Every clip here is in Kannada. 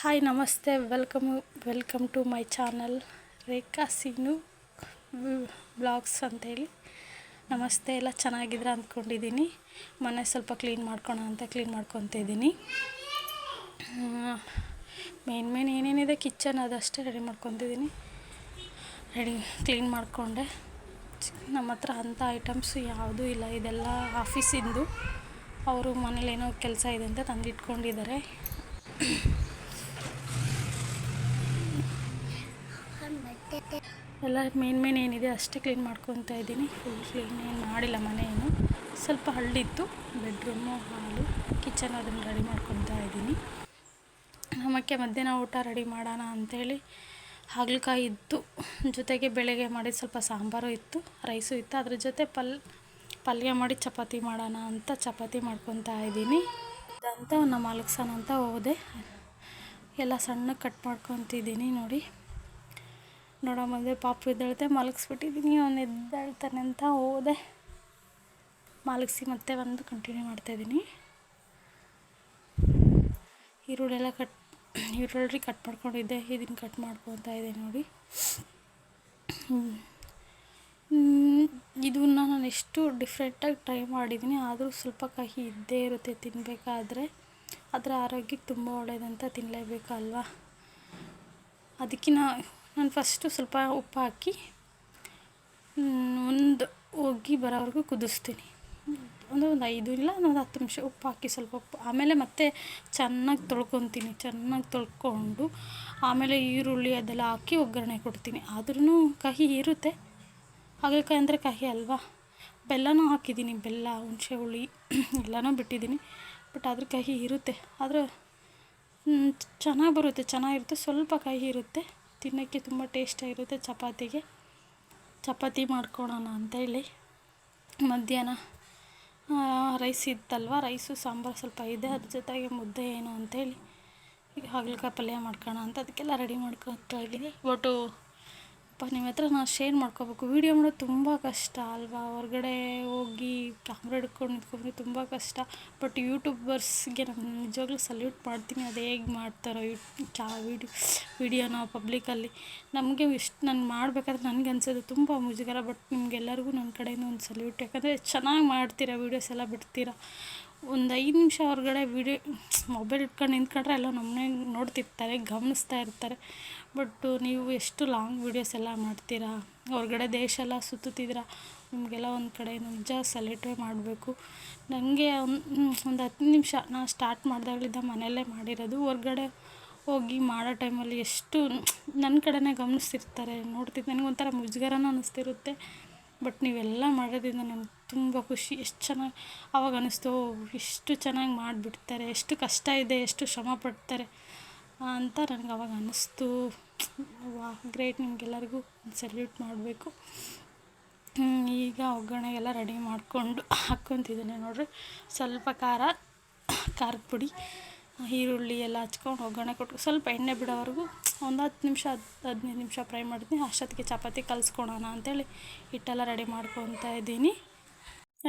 ಹಾಯ್ ನಮಸ್ತೆ welcome welcome to my channel Rekha Seenu vlogs ಅಂತೇಳಿ. ನಮಸ್ತೆ ಎಲ್ಲ ಚೆನ್ನಾಗಿದ್ರೆ ಅಂದ್ಕೊಂಡಿದ್ದೀನಿ ಮನೆ ಸ್ವಲ್ಪ ಕ್ಲೀನ್ ಮಾಡ್ಕೊಳ ಅಂತ ಕ್ಲೀನ್ ಮಾಡ್ಕೊತಿದ್ದೀನಿ ಮೇನ್ ಮೇನ್ ಏನೇನಿದೆ? ಕಿಚನ್ ಅದಷ್ಟೇ ರೆಡಿ ಮಾಡ್ಕೊತಿದ್ದೀನಿ ರೆಡಿ ಕ್ಲೀನ್ ಮಾಡಿಕೊಂಡೆ. ನಮ್ಮ ಹತ್ರ ಅಂಥ ಐಟಮ್ಸು ಯಾವುದೂ ಇಲ್ಲ. ಇದೆಲ್ಲ ಆಫೀಸಿಂದು ಅವರು ಮನೇಲಿ ಏನೋ ಕೆಲಸ ಇದೆ ಅಂತ ತಂದಿಟ್ಕೊಂಡಿದ್ದಾರೆ. ಎಲ್ಲ ಮೇನ್ ಮೇನ್ ಏನಿದೆ ಅಷ್ಟೇ ಕ್ಲೀನ್ ಮಾಡ್ಕೊತಾ ಇದ್ದೀನಿ. ಫುಲ್ ಕ್ಲೀನ್ ಏನು ಮಾಡಿಲ್ಲ ಮನೆಯೇನು ಸ್ವಲ್ಪ ಹಳ್ಳಿತ್ತು ಬೆಡ್ರೂಮು ಹಾಲು ಕಿಚನ್ ಅದನ್ನು ರೆಡಿ ಮಾಡ್ಕೊತಾ ಇದ್ದೀನಿ. ನಮ್ಮಕ್ಕೆ ಮಧ್ಯಾಹ್ನ ಊಟ ರೆಡಿ ಮಾಡೋಣ ಅಂಥೇಳಿ ಹಾಗಲಕಾಯಿ ಇತ್ತು. ಜೊತೆಗೆ ಬೆಳಗ್ಗೆ ಮಾಡಿದ ಸ್ವಲ್ಪ ಸಾಂಬಾರು ಇತ್ತು ರೈಸು ಇತ್ತು. ಅದ್ರ ಜೊತೆ ಪಲ್, ಪಲ್ಯ ಮಾಡಿ ಚಪಾತಿ ಮಾಡೋಣ ಅಂತ ಚಪಾತಿ ಮಾಡ್ಕೊತಾ ಇದ್ದೀನಿ. ಅಂತ ನಮ್ಮ ಮಲಗ್ಸೋಣ ಅಂತ ಹೋದೆ. ಎಲ್ಲ ಸಣ್ಣ ಕಟ್ ಮಾಡ್ಕೊತಿದ್ದೀನಿ ನೋಡಿ. ನೋಡೋ ಪಾಪ ಎದ್ದೇಳುತ್ತೆ ಮಲಗಿಸ್ಬಿಟ್ಟಿದ್ದೀನಿ, ಅವನು ಎದ್ದೇಳ್ತಾನೆ ಅಂತ ಹೋದೆ. ಮಲಗಿಸಿ ಮತ್ತೆ ಬಂದು ಕಂಟಿನ್ಯೂ ಮಾಡ್ತಾಯಿದ್ದೀನಿ ಈರುಳ್ಳೆಲ್ಲ ಕಟ್ ಈರುಳ್ಳಿ ಕಟ್ ಮಾಡ್ಕೊಂಡಿದ್ದೆ, ಇದನ್ನು ಕಟ್ ಮಾಡ್ಕೊತಾ ಇದೆ ನೋಡಿ. ಇದನ್ನ ನಾನು ಎಷ್ಟು ಡಿಫ್ರೆಂಟಾಗಿ ಟ್ರೈ ಮಾಡಿದ್ದೀನಿ, ಆದರೂ ಸ್ವಲ್ಪ ಕಹಿ ಇದ್ದೇ ಇರುತ್ತೆ ತಿನ್ನಬೇಕಾದ್ರೆ ಅದರ ಆರೋಗ್ಯಕ್ಕೆ ತುಂಬ ಒಳ್ಳೆಯದಂತ ತಿನ್ನಲೇಬೇಕಲ್ವಾ ಅದಕ್ಕೆ ನಾನು ಫಸ್ಟು ಸ್ವಲ್ಪ ಉಪ್ಪು ಹಾಕಿ ಒಂದು ಒಗ್ಗಿ ಬರೋವರೆಗೂ ಕುದಿಸ್ತೀನಿ. ಒಂದು ಒಂದು ಐದು ಇಲ್ಲ ಒಂದು ಹತ್ತು ನಿಮಿಷ ಉಪ್ಪು ಹಾಕಿ ಸ್ವಲ್ಪ ಉಪ್ಪು. ಆಮೇಲೆ ಮತ್ತೆ ಚೆನ್ನಾಗಿ ತೊಳ್ಕೊತೀನಿ, ಚೆನ್ನಾಗಿ ತೊಳ್ಕೊಂಡು ಆಮೇಲೆ ಈರುಳ್ಳಿ ಅದೆಲ್ಲ ಹಾಕಿ ಒಗ್ಗರಣೆ ಕೊಡ್ತೀನಿ. ಆದ್ರೂ ಕಹಿ ಇರುತ್ತೆ. ಹಾಗಲಕಾಯಿ ಅಂದರೆ ಕಹಿ ಅಲ್ವಾ? ಬೆಲ್ಲನೂ ಹಾಕಿದ್ದೀನಿ, ಬೆಲ್ಲ ಹುಣಸೆ ಹುಳಿ ಎಲ್ಲನೂ ಬಿಟ್ಟಿದ್ದೀನಿ. ಬಟ್ ಆದರೆ ಕಹಿ ಇರುತ್ತೆ. ಆದರೆ ಚೆನ್ನಾಗಿ ಬರುತ್ತೆ ಚೆನ್ನಾಗಿರುತ್ತೆ ಸ್ವಲ್ಪ ಕಹಿ ಇರುತ್ತೆ. ತಿನ್ನೋಕ್ಕೆ ತುಂಬ ಟೇಸ್ಟಾಗಿರುತ್ತೆ ಚಪಾತಿಗೆ. ಚಪಾತಿ ಮಾಡ್ಕೊಳೋಣ ಅಂತೇಳಿ ಮಧ್ಯಾಹ್ನ ರೈಸ್ ಇತ್ತಲ್ವ? ರೈಸು ಸಾಂಬಾರು ಸ್ವಲ್ಪ ಇದೆ. ಅದ್ರ ಜೊತೆಗೆ ಮುದ್ದೆ ಏನು ಅಂತೇಳಿ ಈಗ ಹಾಗಲಕಾಯಿ ಪಲ್ಯ ಮಾಡ್ಕೋಣ ಅಂತ ಅದಕ್ಕೆಲ್ಲ ರೆಡಿ ಮಾಡ್ಕೊತಾ ಇದ್ದೀನಿ. ಒಟ್ಟು ಅಪ್ಪ ನಿಮ್ಮ ಹತ್ರ ನಾನು ಶೇರ್ ಮಾಡ್ಕೋಬೇಕು. ವೀಡಿಯೋ ಮಾಡೋದು ತುಂಬ ಕಷ್ಟ ಅಲ್ವಾ? ಹೊರಗಡೆ ಹೋಗಿ ಕ್ಯಾಮ್ರಾ ಹಿಡ್ಕೊಂಡು ನಿಂತ್ಕೊಂಡ್ರೆ ತುಂಬ ಕಷ್ಟ. ಬಟ್ ಯೂಟ್ಯೂಬರ್ಸ್ಗೆ ನಾನು ನಿಜವಾಗ್ಲೂ ಸಲ್ಯೂಟ್ ಮಾಡ್ತೀನಿ. ಅದು ಹೇಗೆ ಮಾಡ್ತಾರೋ ಯೂ, ಚಾ ವೀಡಿಯೋ ವೀಡಿಯೋನ ಪಬ್ಲಿಕಲ್ಲಿ ನಮಗೆ ಇಷ್ಟು, ನಾನು ಮಾಡಬೇಕಾದ್ರೆ ನನಗೆ ಅನಿಸೋದು ತುಂಬ ಮುಜುಗರ. ಬಟ್ ನಿಮಗೆಲ್ಲರಿಗೂ ನನ್ನ ಕಡೆಯಿಂದ ಒಂದು ಸಲ್ಯೂಟ್ ಯಾಕಂದರೆ ಚೆನ್ನಾಗಿ ಮಾಡ್ತೀರಾ? ವೀಡಿಯೋಸ್ ಎಲ್ಲ ಬಿಡ್ತೀರಾ? ಒಂದು ಐದು ನಿಮಿಷ ಹೊರಗಡೆ ವಿಡಿಯೋ ಮೊಬೈಲ್ ಇಟ್ಕೊಂಡು ನಿಂತ್ಕೊಂಡ್ರೆ ಎಲ್ಲ ನಮ್ಮನ್ನೇ ನೋಡ್ತಿರ್ತಾರೆ, ಗಮನಿಸ್ತಾ ಇರ್ತಾರೆ. ಬಟ್ಟು ನೀವು ಎಷ್ಟು ಲಾಂಗ್ ವೀಡಿಯೋಸ್ ಎಲ್ಲ ಮಾಡ್ತೀರಾ? ಹೊರಗಡೆ ದೇಶ ಎಲ್ಲ ಸುತ್ತುತ್ತಿದ್ದೀರಾ? ನಿಮಗೆಲ್ಲ ಒಂದು ಕಡೆ ನಿಜ ಸೆಲೆಕ್ಟೇ ಮಾಡಬೇಕು. ನನಗೆ ಒಂದು ಹತ್ತು ನಿಮಿಷ ನಾನು ಸ್ಟಾರ್ಟ್ ಮಾಡಿದಾಗಲಿದ್ದ ಮನೆಯಲ್ಲೇ ಮಾಡಿರೋದು. ಹೊರ್ಗಡೆ ಹೋಗಿ ಮಾಡೋ ಟೈಮಲ್ಲಿ ಎಷ್ಟು ನನ್ನ ಕಡೆನೇ ಗಮನಿಸ್ತಿರ್ತಾರೆ. ನೋಡ್ತಿದ್ದು ನನಗೆ ಒಂಥರ ಮುಜುಗರನೂ ಅನ್ನಿಸ್ತಿರುತ್ತೆ ಬಟ್ ನೀವೆಲ್ಲ ಮಾಡೋದ್ರಿಂದ ನನಗೆ ತುಂಬ ಖುಷಿ. ಎಷ್ಟು ಚೆನ್ನಾಗಿ ಅವಾಗ ಅನ್ನಿಸ್ತು ಎಷ್ಟು ಚೆನ್ನಾಗಿ ಮಾಡಿಬಿಡ್ತಾರೆ, ಎಷ್ಟು ಕಷ್ಟ ಇದೆ, ಎಷ್ಟು ಶ್ರಮ ಪಡ್ತಾರೆ ಅಂತ ನನಗೆ ಅವಾಗ ಅನ್ನಿಸ್ತು ವಾ, ಗ್ರೇಟ್ ನಿಮಗೆಲ್ಲರಿಗೂ ಸೆಲ್ಯೂಟ್ ಮಾಡಬೇಕು. ಈಗ ಒಗ್ಗರಣೆಗೆಲ್ಲ ರೆಡಿ ಮಾಡಿಕೊಂಡು ಹಾಕ್ಕೊತಿದ್ದೀನಿ ನೋಡಿರಿ. ಸ್ವಲ್ಪ ಖಾರ, ಖಾರದ ಪುಡಿ, ಈರುಳ್ಳಿ ಎಲ್ಲ ಹಚ್ಕೊಂಡು ಒಗ್ಗರಣೆ ಕೊಟ್ಟು ಸ್ವಲ್ಪ ಎಣ್ಣೆ ಬಿಡೋವರೆಗೂ ಒಂದು ಹತ್ತು ನಿಮಿಷ ಹತ್ತು ಹದಿನೈದು ನಿಮಿಷ ಫ್ರೈ ಮಾಡ್ತೀನಿ ಅಷ್ಟೊತ್ತಿಗೆ ಚಪಾತಿ ಕಲಿಸ್ಕೊಳೋಣ ಅಂಥೇಳಿ ಹಿಟ್ಟೆಲ್ಲ ರೆಡಿ ಮಾಡ್ಕೊತಾ ಇದ್ದೀನಿ.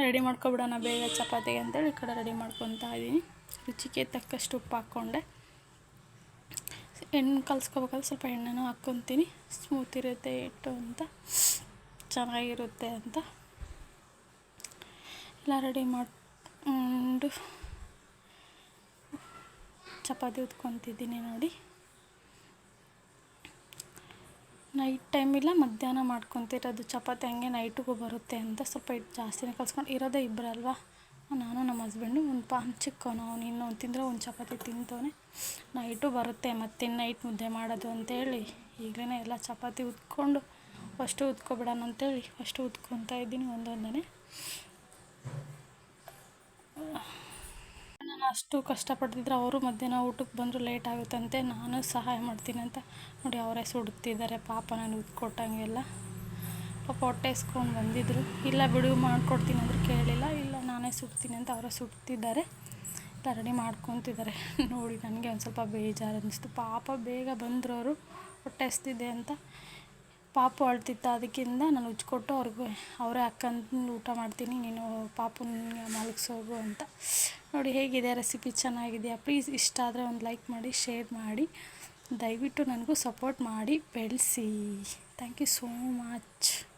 ರೆಡಿ ಮಾಡ್ಕೊಬಿಡೋಣ ಬೇಗ ಚಪಾತಿಗೆ ಅಂತೇಳಿ ಈ ಕಡೆ ರೆಡಿ ಮಾಡ್ಕೊತಾ ಇದ್ದೀನಿ. ರುಚಿಗೆ ತಕ್ಕಷ್ಟು ಉಪ್ಪು ಹಾಕ್ಕೊಂಡೆ. ಎಣ್ಣೆ ಕಲಿಸ್ಕೋಬೇಕಾದ್ರೆ ಸ್ವಲ್ಪ ಎಣ್ಣೆನ ಹಾಕ್ಕೊತೀನಿ. ಸ್ಮೂತ್ ಇರುತ್ತೆ ಹಿಟ್ಟು ಅಂತ. ಚೆನ್ನಾಗಿರುತ್ತೆ ಅಂತ. ಎಲ್ಲ ರೆಡಿ ಮಾಡಿಕೊಂಡು ಚಪಾತಿ ಉತ್ಕೊತಿದ್ದೀನಿ ನೋಡಿ. ನೈಟ್ ಟೈಮಿಲ್ಲ ಮಧ್ಯಾಹ್ನ ಮಾಡ್ಕೊತಿರೋದು ಚಪಾತಿ ಹಂಗೆ ನೈಟಿಗೂ ಬರುತ್ತೆ ಅಂತ ಸ್ವಲ್ಪ ಹಿಟ್ಟು ಜಾಸ್ತಿನೇ ಕಲ್ಸ್ಕೊಂಡು ಇರೋದೇ ಇಬ್ಬರಲ್ವಾ ನಾನು ನಮ್ಮ ಹಸ್ಬೆಂಡು ಒಂದು ಪಾನ್ ಚಿಕ್ಕವನು ಅವ್ನು ಇನ್ನೊಂದು ತಿಂದರೆ ಒಂದು ಚಪಾತಿ ತಿಂತವನೆ. ನೈಟು ಬರುತ್ತೆ ಮತ್ತೆ ನೈಟ್ ಮುದ್ದೆ ಮಾಡೋದು ಅಂತೇಳಿ. ಈಗಲೇ ಎಲ್ಲ ಚಪಾತಿ ಉದ್ಕೊಂಡು ಫಸ್ಟು ಉತ್ಕೊಬಿಡೋಣ ಅಂತೇಳಿ ಫಸ್ಟು ಉದ್ಕೊತಾ ಇದ್ದೀನಿ ಒಂದೊಂದನೇ ನಾನು ಅಷ್ಟು ಕಷ್ಟಪಡ್ತಿದ್ರೆ ಅವರು ಮಧ್ಯಾಹ್ನ ಊಟಕ್ಕೆ ಬಂದರು ಲೇಟ್ ಆಗುತ್ತಂತೆ, ನಾನು ಸಹಾಯ ಮಾಡ್ತೀನಿ ಅಂತ. ನೋಡಿ, ಅವರೇ ಸುಡುತ್ತಿದ್ದಾರೆ, ಪಾಪ ನಾನು ಕೊಟ್ಟಂಗೆಲ್ಲ. ಪಾಪ ಹೊಟ್ಟೆ ಇಸ್ಕೊಂಡು ಬಂದಿದ್ದರು ಇಲ್ಲ ಬಿಡು, ಮಾಡಿಕೊಡ್ತೀನಿ ಅಂದರು ಕೇಳಿಲ್ಲ. ಇಲ್ಲ, ನಾನೇ ಸುಡ್ತೀನಿ ಅಂತ ಅವರೇ ಸುಡ್ತಿದ್ದಾರೆ. ಎಲ್ಲ ರೆಡಿ ಮಾಡ್ಕೊತಿದ್ದಾರೆ. ನೋಡಿ, ನನಗೆ ಒಂದು ಸ್ವಲ್ಪ ಬೇಜಾರು ಅನ್ನಿಸ್ತು ಪಾಪ ಬೇಗ ಬಂದರು ಅವರು, ಹೊಟ್ಟೆ ಅಂತ. ಪಾಪು ಅಳ್ತಿತ್ತು ಅದಕ್ಕಿಂತ ನಾನು ಉಜ್ಜಿಕೊಟ್ಟು ಅವ್ರಿಗೆ, ಅವರೇ ಅಕ್ಕಂದು ಊಟ ಮಾಡ್ತೀನಿ, ನೀನು ಪಾಪುನ ಮಲಗಿಸೋಗು ಅಂತ. ನೋಡಿ, ಹೇಗಿದೆ ರೆಸಿಪಿ? ಚೆನ್ನಾಗಿದೆಯಾ? ಪ್ಲೀಸ್ ಇಷ್ಟ ಆದರೆ ಒಂದು ಲೈಕ್ ಮಾಡಿ, ಶೇರ್ ಮಾಡಿ. ದಯವಿಟ್ಟು ನನಗೂ ಸಪೋರ್ಟ್ ಮಾಡಿ, ಬೆಳೆಸಿ. Thank you so much.